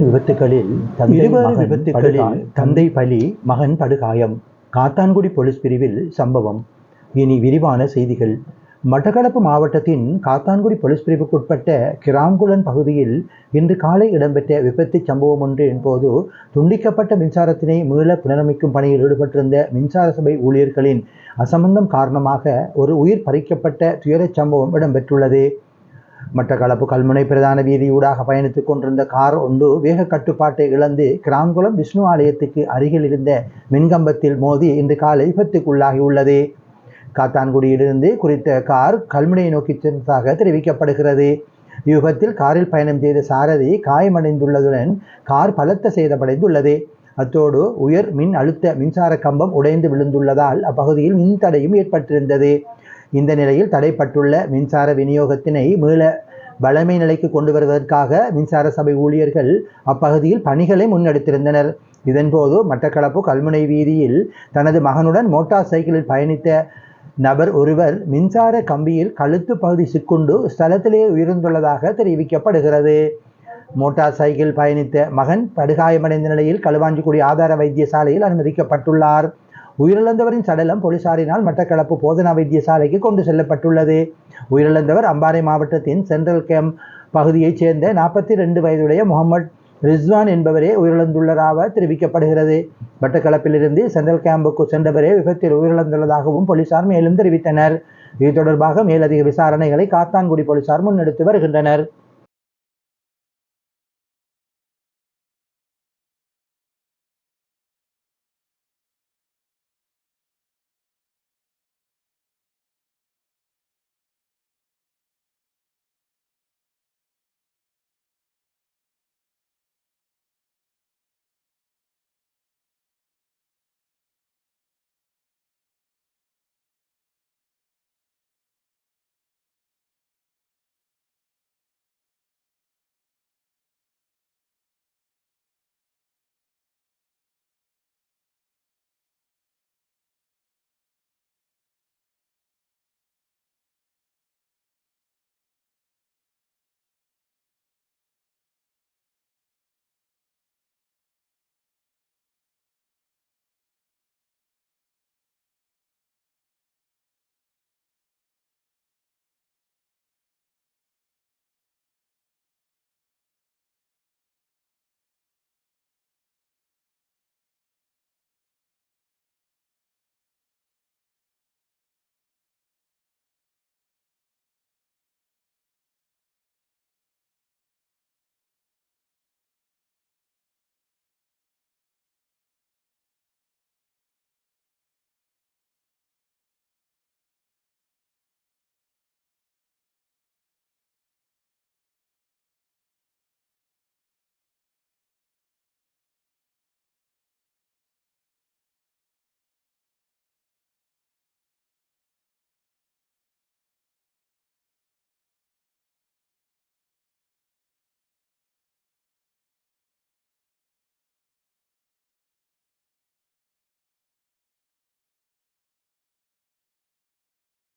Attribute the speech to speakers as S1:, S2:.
S1: விபத்துகளில்
S2: இருவேறு விபத்துகளில்.
S1: தந்தை பலி மகன் படுகாயம் காத்தான்குடி போலீஸ் பிரிவில் சம்பவம் இனி விரிவான செய்திகள் மட்டக்களப்பு மாவட்டத்தின் காத்தான்குடி போலீஸ் பிரிவுக்குட்பட்ட கிராங்குளன் பகுதியில் இன்று காலை இடம்பெற்ற விபத்து சம்பவம் ஒன்றின் போது துண்டிக்கப்பட்ட மின்சாரத்தினை மீள புனரமைக்கும் பணியில் ஈடுபட்டிருந்த மின்சார சபை ஊழியர்களின் அசம்பந்தம் காரணமாக ஒரு உயிர் பறிக்கப்பட்ட துயரச் சம்பவம் இடம்பெற்றுள்ளது மட்டக்களப்பு கல்முனை பிரதான வீதியூடாக பயணித்துக் கொண்டிருந்த கார் ஒன்று வேக கட்டுப்பாட்டை இழந்து கிராங்குளம் விஷ்ணு ஆலயத்துக்கு அருகில் இருந்த மின்கம்பத்தில் மோதி இன்று காலை விபத்துக்குள்ளாகியுள்ளது காத்தான்குடியிலிருந்து குறித்த கார் கல்முனையை நோக்கி சென்றதாக தெரிவிக்கப்படுகிறது. இவ்விபத்தில் காரில் பயணம் செய்த சாரதி காயமடைந்துள்ளதுடன் கார் பலத்த சேதமடைந்துள்ளது. அத்தோடு உயர் மின் அழுத்த மின்சார கம்பம் உடைந்து விழுந்துள்ளதால் அப்பகுதியில் மின்தடையும் ஏற்பட்டிருந்தது. இந்த நிலையில் தடைப்பட்டுள்ள மின்சார விநியோகத்தினை மீள வளமை நிலைக்கு கொண்டு வருவதற்காக மின்சார சபை ஊழியர்கள் அப்பகுதியில் பணிகளை முன்னெடுத்திருந்தனர். இதன்போது மட்டக்களப்பு கல்முனை வீதியில் தனது மகனுடன் மோட்டார் சைக்கிளில் பயணித்த நபர் ஒருவர் மின்சார கம்பியில் கழுத்து பகுதி சிக்குண்டு ஸ்தலத்திலே உயிர்ந்துள்ளதாக தெரிவிக்கப்படுகிறது. மோட்டார் சைக்கிள் பயணித்த மகன் படுகாயமடைந்த நிலையில் களுவாஞ்சிக்குடி ஆதார வைத்தியசாலையில் அனுமதிக்கப்பட்டுள்ளார். உயிரிழந்தவரின் சடலம் போலீசாரினால் மட்டக்களப்பு போதனா வைத்தியசாலைக்கு கொண்டு செல்லப்பட்டுள்ளது. உயிரிழந்தவர் அம்பாறை மாவட்டத்தின் சென்ட்ரல் கேம்ப் பகுதியைச் சேர்ந்த நாற்பத்தி ரெண்டு வயதுடைய முகமது ரிஸ்வான் என்பவரே உயிரிழந்துள்ளதாக தெரிவிக்கப்படுகிறது. மட்டக்களப்பிலிருந்து சென்ட்ரல் கேம்புக்கு சென்றவரே விபத்தில் உயிரிழந்துள்ளதாகவும் போலீசார் மேலும் தெரிவித்தனர். இது தொடர்பாக மேலதிக விசாரணைகளை காத்தான்குடி போலீசார் முன்னெடுத்து வருகின்றனர்.